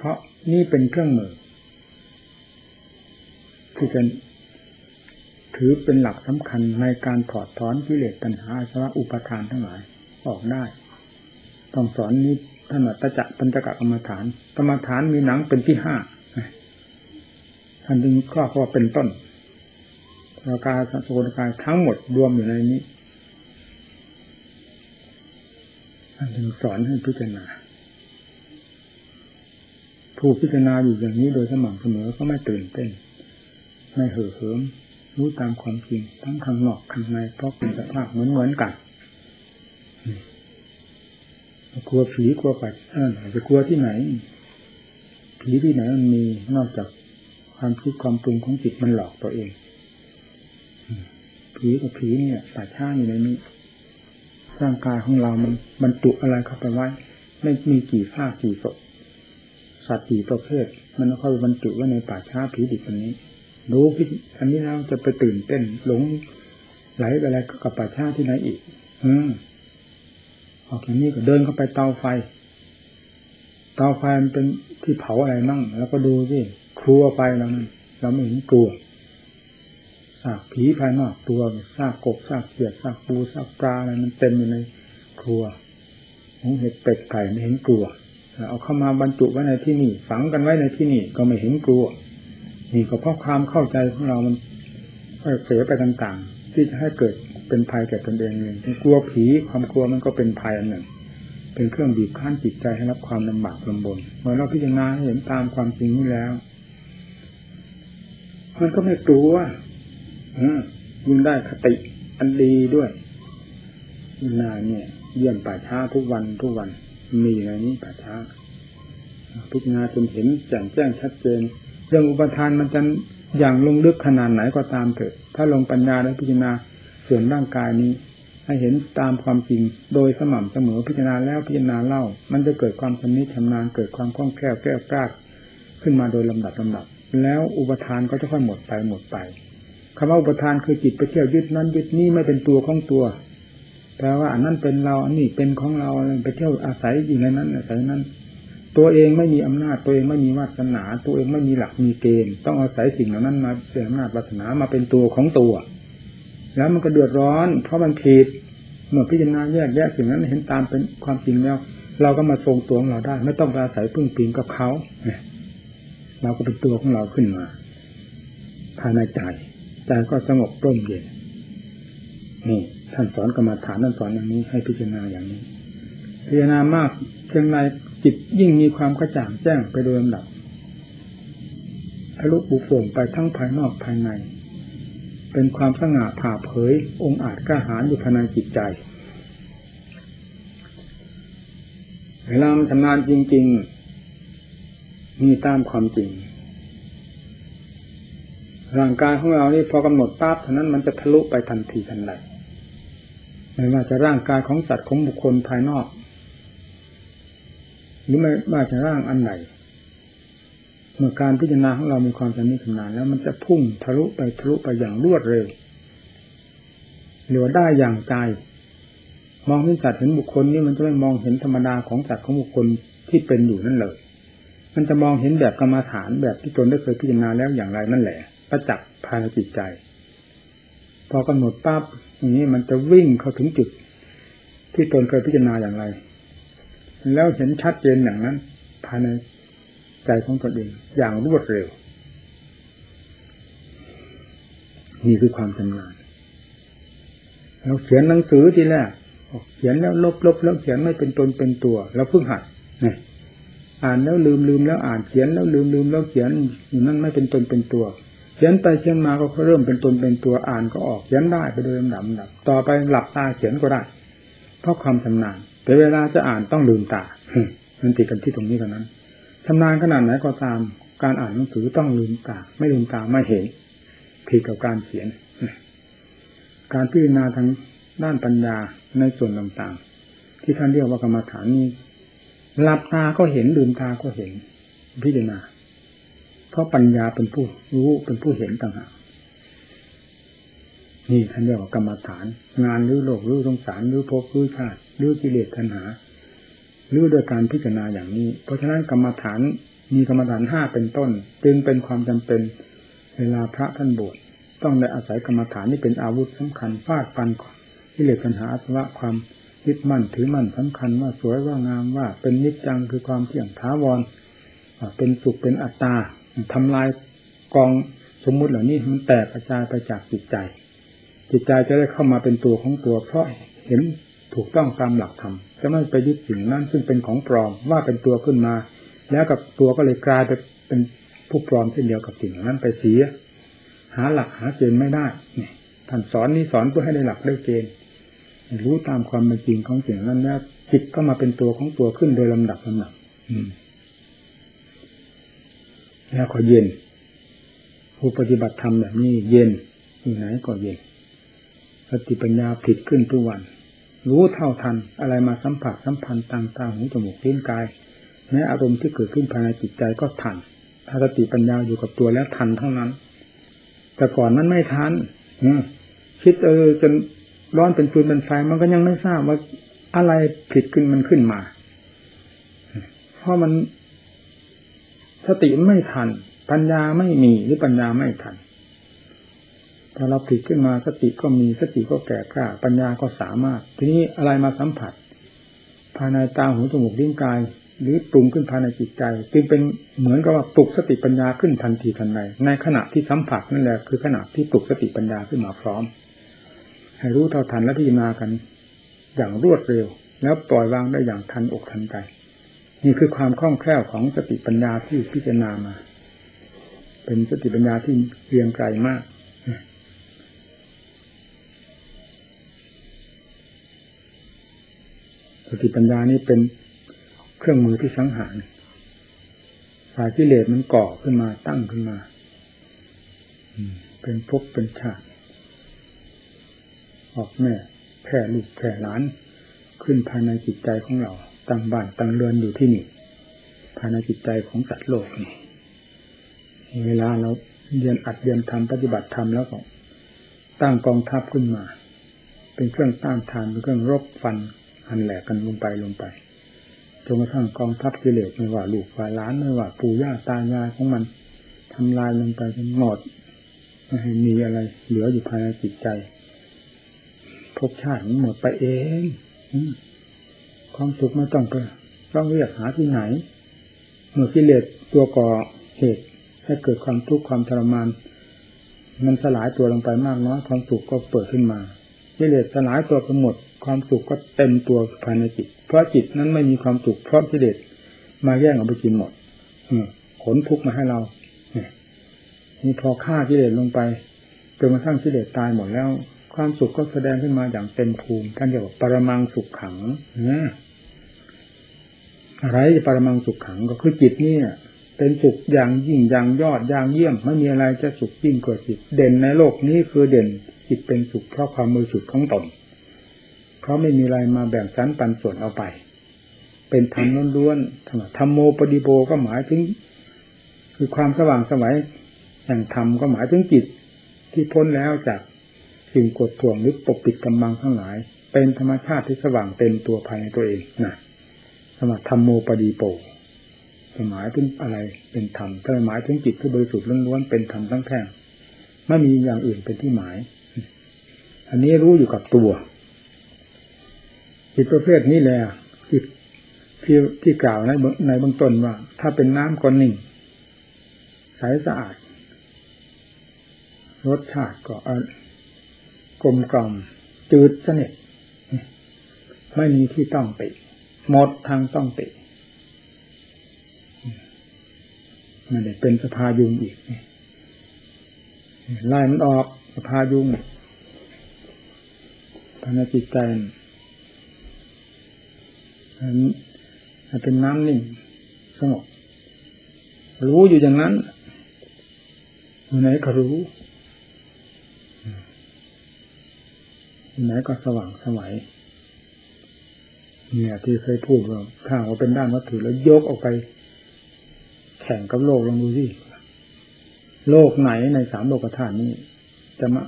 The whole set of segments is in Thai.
เพราะนี่เป็นเครื่องมือ ที่จะถือเป็นหลักสำคัญในการถอดถอนกิเลสตัณหาสวะอุปทานทั้งหลายออกได้ต้องสอนนี้ท่านตจักปัญจกกรรมฐานกรรมฐานมีหนังเป็นที่ห้าท่านจึงข้อข้อเป็นต้นรากาสังโฆกายทั้งหมดรวมอยู่ในนี้ท่านจึงสอนให้พิจารณา ผู้พิจารณาอยู่อย่างนี้โดยสม่ำเสมอก็ไม่ตื่นเต้น ไม่เห่อเหิม รู้ตามความจริง ทั้งข้างนอกข้างในเพราะเป็นสภาพเหมือนเหมือนกันกลัวผีกลัวปัดจะกลัวที่ไหน ผีที่ไหนมันมีนอกจากความคิดความปรุงของจิตมันหลอกตัวเองผีกับผีเนี่ยป่าช้าอยู่ในนี้ร่างกายของเรามันบรรจุอะไรเข้าไปไว้ ไม่มีกี่ซากกี่ศพ สัตว์กี่ประเภท มันเข้าไปบรรจุไว้ในป่าช้าผีดิบอันนี้ รู้พิอันนี้แล้วจะไปตื่นเต้น หลงไหลไปอะไรกับป่าช้าที่ไหนอีก อืมออกอย่างนี้ก็เดินเข้าไปเตาไฟ เตาไฟมันเป็นที่เผาอะไรมั่ง แล้วก็ดูสิครัวไปแล้วนั่นเราไม่เห็นกลัวซากผีภายนอกตัวซากกบซากเขียดซากปูซากปลาอะไรมันเต็มอยู่ในครัวหงเห็ดเป็ดไก่ไม่เห็นกลัว เอาเข้ามาบรรจุไว้ในที่นี่ ฝังกันไว้ในที่นี่ก็ไม่เห็นกลัว นี่ก็เพราะความเข้าใจของเรามันเผลอไปต่างๆ ที่จะให้เกิดเป็นภัยแก่ตนเองเองกลัวผีความกลัวมันก็เป็นภัยอันหนึ่ง เป็นเครื่องบีบคั้นจิตใจให้รับความลำบากลำบนเมื่อเราพิจารณาเห็นตามความจริงนี้แล้ว มันก็ไม่กลัวยิ่งได้คติอันดีด้วยนาเนี่ย เยี่ยมป่าช้าทุกวันทุกวัน มีอะไรนี้ป่าช้าพิจารณาจนเห็นแจ่มแจ้งชัดเจน เรื่องอุปทานมันจะอย่างลงลึกขนาดไหนก็ตามเถอะ ถ้าลงปัญญาและพิจารณาส่วนร่างกายนี้ ให้เห็นตามความจริงโดยสม่ำเสมอพิจารณาแล้วพิจารณาเล่า มันจะเกิดความชำนิชำนาญเกิดความคล่องแคล่วแก้วกล้าขึ้นมาโดยลำดับลำดับ แล้วอุปทานก็จะค่อยหมดไปหมดไปคำว่าอุปทานคือจิตไปเที่ยวยึดนั้นยึดนี้ไม่เป็นตัวของตัว แปลว่าอันนั้นเป็นเรา อันนี้เป็นของเราไปเที่ยวอาศัยอยู่ในนั้นอาศัยนั้น ตัวเองไม่มีอำนาจตัวเองไม่มีวาสนา ตัวเองไม่มีหลักมีเกณฑ์ ต้องอาศัยสิ่งเหล่านั้นมาเป็นอำนาจวาสนามาเป็นตัวของตัว แล้วมันก็เดือดร้อน เพราะมันผิดเมื่อพิจารณาแยกแยะสิ่งนั้นเห็นตามเป็นความจริงแล้ว เราก็มาทรงตัวของเราได้ ไม่ต้องอาศัยพึ่งพิงกับเขาเราก็เป็นตัวของเราขึ้นมาภายในใจใจก็สงบร่มเย็นนี่ ท่านสอนกรรมฐานท่านสอนอย่างนี้ให้พิจารณาอย่างนี้ พิจารณามากเพียงไรจิตยิ่งมีความกระจ่างแจ้งไปโดยลำดับทะลุบุโป่งไปทั้งภายนอกภายใน เป็นความสง่าผ่าเผย องค์อาจกล้าหาญอยู่ภายในจิตใจเวลาชำนาญจริง ๆ มีตามความจริง ร่างกายของเรานี่พอกำหนดปั๊บเท่านั้นมันจะทะลุไปทันทีทันใด ไม่ว่าจะร่างกายของสัตว์ของบุคคลภายนอก หรือไม่ว่าจะร่างอันไหนเมื่อการพิจารณาของเรามีความชำนิชำนาญแล้วมันจะพุ่งทะลุไปทะลุไปอย่างรวดเร็วเหลือได้อย่างใจ มองเห็นสัตว์เห็นบุคคลนี่มันจะไม่มองเห็นธรรมดาของสัตว์ของบุคคลที่เป็นอยู่นั่นเลย มันจะมองเห็นแบบกรรมาฐานแบบที่ตนได้เคยพิจารณาแล้วอย่างไรนั่นแหละประจักษ์ภายในจิตใจ พอกำหนดปั๊บ นี้มันจะวิ่งเข้าถึงจุด ที่ตนเคยพิจารณาอย่างไร แล้วเห็นชัดเจนอย่างนั้น ภายในใจของตนเองอย่างรวดเร็ว นี่คือความชำนาญเราเขียนหนังสือทีแรกเขียนแล้วลบลบแล้วเขียนไม่เป็นตนเป็นตัว แล้วเพิ่งหัดนี่อ่านแล้วลืมลืมแล้วอ่านเขียนแล้วลืมลืมแล้วเขียนอย่างนั้นไม่เป็นตนเป็นตัว เขียนไปเขียนมาก็เริ่มเป็นตนเป็นตัวอ่านก็ออกเขียนได้ไปโดยลำดับดับต่อไปหลับตาเขียนก็ได้ เพราะความชำนาญแต่เวลาจะอ่านต้องลืมตามันติดกันที่ตรงนี้เท่านั้นชำนาญขนาดไหนก็ตาม การอ่านหนังสือต้องลืมตา ไม่ลืมตาไม่เห็นผิดกับการเขียน การพิจารณาทางด้านปัญญาในส่วนต่างๆ ที่ท่านเรียกว่ากรรมฐานนี้หลับตาก็เห็นลืมตาก็เห็นพิจารณา เพราะปัญญาเป็นผู้รู้เป็นผู้เห็นต่างหากนี่ท่านเรียกว่ากรรมฐาน งานรือโลกรือสงสารรือภพรือชาติรือกิเลสทันหารือโดยการพิจารณาอย่างนี้ เพราะฉะนั้นกรรมฐานมีกรรมฐานห้าเป็นต้น จึงเป็นความจำเป็นเวลาพระท่านบวชต้องได้อาศัยกรรมฐานนี่เป็นอาวุธสำคัญฟาดฟันที่เหลือปัญหาอสวะความยึดมั่นถือมั่นสำคัญว่าสวยว่างามว่าเป็นนิจจังคือความเที่ยงท้าวรเป็นสุขเป็นอัตตา ทำลายกองสมมุติเหล่านี้มันแตกกระจายไปจากจิตใจ จิตใจจะได้เข้ามาเป็นตัวของตัว เพราะเห็นถูกต้องตามหลักธรรมจะไม่ไปยึดสิ่งนั้นซึ่งเป็นของปลอมว่าเป็นตัวขึ้นมา แล้วกับตัวก็เลยกลายไปเป็นผู้ปลอมเช่นเดียวกับสิ่งนั้นไปเสีย หาหลักหาเกณฑ์ไม่ได้เนี่ยท่านสอนนี้สอนเพื่อให้ได้หลักได้เกณฑ์รู้ตามความเป็นจริงของสิ่งนั้นแล้วจิตก็มาเป็นตัวของตัวขึ้นโดยลำดับลำดับ แล้วก็เย็น ผู้ปฏิบัติธรรมแบบนี้เย็นอยู่ไหนก็เย็นสติปัญญาผิดขึ้นทุกวัน รู้เท่าทันอะไรมาสัมผัสสัมพันธ์ต่างตาหูจมูกลิ้นกายแม้อารมณ์ที่เกิดขึ้นภายในจิตใจก็ทัน ถ้าสติปัญญาอยู่กับตัวแล้วทันทั้งนั้น แต่ก่อนนั้นไม่ทันคิดเออจนร้อนเป็นฟืนเป็นไฟมันก็ยังไม่ทราบว่าอะไรผิดขึ้นมันขึ้นมา เพราะมัน สติไม่ทัน ปัญญาไม่มีหรือปัญญาไม่ทันพอเราผิดขึ้นมาสติก็มีสติก็แก่กล้า ปัญญาก็สามารถ ทีนี้อะไรมาสัมผัส ภายในตาหูจมูกลิ้นกาย หรือปรุงขึ้นภายในจิตใจ จึงเป็นเหมือนกับว่าปลุกสติปัญญาขึ้นทันทีทันใดในขณะที่สัมผัสนั่นแหละคือขณะที่ปลุกสติปัญญาขึ้นมาพร้อม ให้รู้เท่าทันและพิจารณากัน อย่างรวดเร็ว แล้วปล่อยวางได้อย่างทันอกทันใจ นี่คือความคล่องแคล่วของสติปัญญาที่พิจารณามา เป็นสติปัญญาที่เรียงไกลมากสติปัญญานี้เป็นเครื่องมือที่สังหารฝ่ายกิเลสมันก่อขึ้นมาตั้งขึ้นมาเป็นภพเป็นชาติออกแม่แผ่ลูกแผ่หลาน ขึ้นภายในจิตใจของเรา ตั้งบ้านตั้งเรือนอยู่ที่นี่ภายในจิตใจของสัตว์โลกนี่เวลาเราเรียนอัดเรียนทำปฏิบัติธรรมแล้วก็ตั้งกองทัพขึ้นมา เป็นเครื่องต้านทานเป็นเครื่องรบฟันอันแหลกกันลงไปลงไปจนกระทั่งกองทัพกิเลสไม่ว่าลูกว่าล้านไม่ว่าปู่ย่าตายายของมันทำลายลงไปจนหมดไม่ให้มีอะไร เหลืออยู่ภายในจิตใจภพชาติมันหมดไปเอง ความสุขไม่ต้องไปต้องเรียกหาที่ไหน เมื่อกิเลสตัวก่อเหตุให้เกิดความทุกข์ความทรมาน มันสลายตัวลงไปมากน้อยความสุขก็เปิดขึ้นมากิเลสสลายตัวไปหมด ความสุขก็เต็มตัวภายในจิต เพราะจิตนั้นไม่มีความสุขเพราะกิเลสมาแย่งเอาไปกินหมดขนทุกข์มาให้เรานี่พอฆ่ากิเลสลงไปจนกระทั่งกิเลสตายหมดแล้ว ความสุขก็แสดงขึ้นมาอย่างเต็มภูมิท่านเรียกว่าปรมังสุขขัง อะไรปรมังสุขขังก็คือจิตนี่เป็นสุขอย่างยิ่งอย่างยอดอย่างเยี่ยมไม่มีอะไรจะสุขยิ่งกว่าจิต เด่นในโลกนี้คือเด่นจิตเป็นสุขเพราะความมือสุดของตนเขาะไม่มีอะไรมาแบ่งสรรปันส่วนเอาไป เป็นธรรมล้วนๆธรรมโมปฏิโบก็หมายถึง คือความสว่างสวัยแห่งธรรมก็หมายถึงจิต ที่พ้นแล้วจากสิ่งกดท่วงหรือปกปิดกำบังทั้งหลาย เป็นธรรมชาติที่สว่างเต็มตัวภายในตัวเองนะ สมัธรรมโมปฏิโปหมายถึงอะไรเป็นธรรมถ้าหมายถึงจิตที่บริสุทธิ์ล้วนๆเป็นธรรมทั้งแท่งไม่มีอย่างอื่นเป็นที่หมาย อันนี้รู้อยู่กับตัว จิตประเภทนี้แหละจิตที่ที่กล่าวในในเบื้องต้นว่า ถ้าเป็นน้ำก็นิ่งใสสะอาด รสชาติก็กลมกล่อมจืดสนิทไม่มีที่ต้องติ หมดทางต้องติมันเป็นสภายุงอีกไล่มันออกสภายุงภายในจิตใจเป็นน้ำนิ่งสงบรู้อยู่อย่างนั้นอยู่ไหนก็รู้อยู่ไหนก็สว่างสวัย เนี่ย ที่เคยพูดว่าถ้าว่าเป็นด้านวัตถุแล้วยกออกไป แข่งกับโลกลองดูสิโลกไหนในสามโลกธาตุนี้ จะมา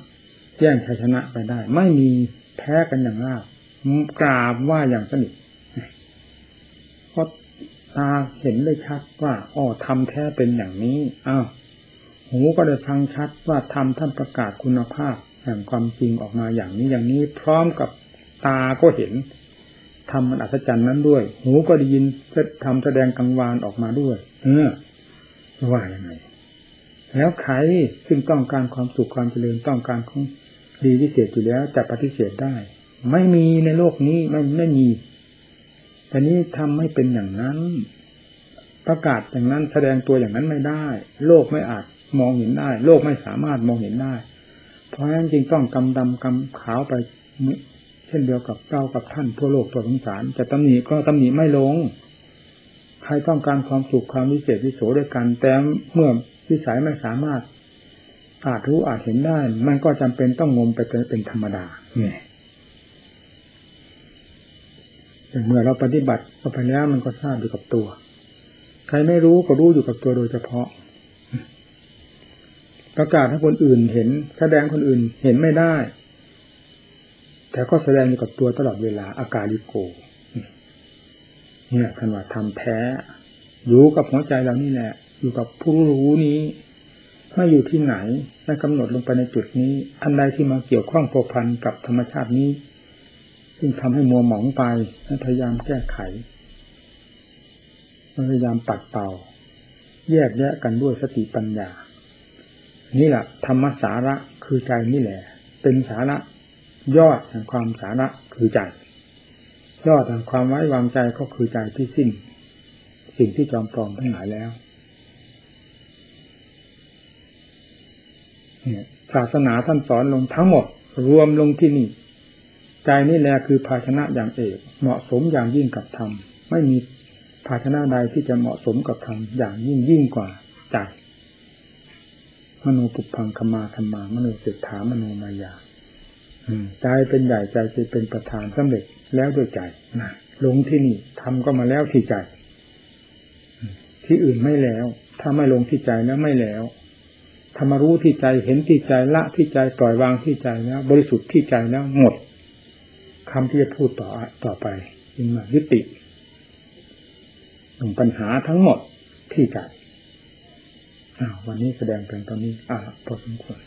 แย่งชัยชนะไปได้ ไม่มีแพ้กันอย่างราบกราบว่าอย่างสนิทเพราะตาเห็นได้ชัดว่าอ๋อทำแท้เป็นอย่างนี้อ้าวหูก็ได้ฟังชัดว่าทำท่านประกาศคุณภาพแห่งความจริงออกมาอย่างนี้อย่างนี้ พร้อมกับตาก็เห็น ทำมันอัศจรรย์นั้นด้วย หูก็ได้ยินทำแสดงกังวานออกมาด้วย เออว่ายังไงแล้วใครซึ่งต้องการความสุขความเจริญต้องการของดีพิเศษอยู่แล้วจะปฏิเสธได้ ไม่มีในโลกนี้ไม่ไม่มีแต่นี้ทำให้เป็นอย่างนั้น ประกาศอย่างนั้นแสดงตัวอย่างนั้นไม่ได้ โลกไม่อาจมองเห็นได้ โลกไม่สามารถมองเห็นได้ เพราะฉะนั้นจึงต้องกำดำกำขาวไป เช่นเดียวกับเรากับท่านทั่วโลกตัวสงสารจะตำหนิก็ตำหนิไม่ลง ใครต้องการความสุขความวิเศษวิโสด้วยกัน แต่เมื่อวิสัยไม่สามารถ อาจรู้อาจเห็นได้ มันก็จำเป็นต้องงมไปเป็นธรรมดาเนี่ยอย่างเมื่อเราปฏิบัติเข้าไปแล้วมันก็ทราบอยู่กับตัว ใครไม่รู้ก็รู้อยู่กับตัวโดยเฉพาะ ประกาศให้คนอื่นเห็น แสดงคนอื่นเห็นไม่ได้ แต่ก็แสดงอยู่กับตัวตลอดเวลาอากาลิโกเนี่ยท่านว่าทำแท้ อยู่กับหัวใจเรานี่แหละอยู่กับผู้รู้นี้ไม่อยู่ที่ไหนไม่กำหนดลงไปในจุดนี้อันใดที่มาเกี่ยวข้องโผพันกับธรรมชาตินี้ ซึ่งทำให้มัวหมองไปพยายามแก้ไขพยายามปัดเป่า แยกแยะกันด้วยสติปัญญา นี่แหละธรรมสาระคือใจนี่แหละ เป็นสาระ ยอดแห่งความสาระคือใจ ยอดแห่งความไว้วางใจก็คือใจที่สิ้น สิ่งที่จอมปลอมทั้งหลายแล้วศาสนาท่านสอนลงทั้งหมด รวมลงที่นี่ ใจนี่แหละคือภาชนะอย่างเอก เหมาะสมอย่างยิ่งกับธรรม ไม่มีภาชนะใดที่จะเหมาะสมกับธรรมอย่างยิ่งยิ่งกว่าใจมโนปุพังคมาธรรมามโนเสถามโนมายา ใจเป็นใหญ่ใจจเป็นประธานสำเร็จแล้วด้วยใจนะลงที่นี่ทำก็มาแล้วที่ใจ ที่อื่นไม่แล้ว ถ้าไม่ลงที่ใจแล้วไม่แล้วธรรมรู้ที่ใจเห็นที่ใจละที่ใจปล่อยวางที่ใจแล้วบริสุทธิ์ที่ใจแล้วหมดคำที่จะพูดต่อต่อไปจึงมายุติหนึ่งปัญหาทั้งหมดที่ใจวันนี้แสดงเป็นตอนนี้อ่าพอสมควร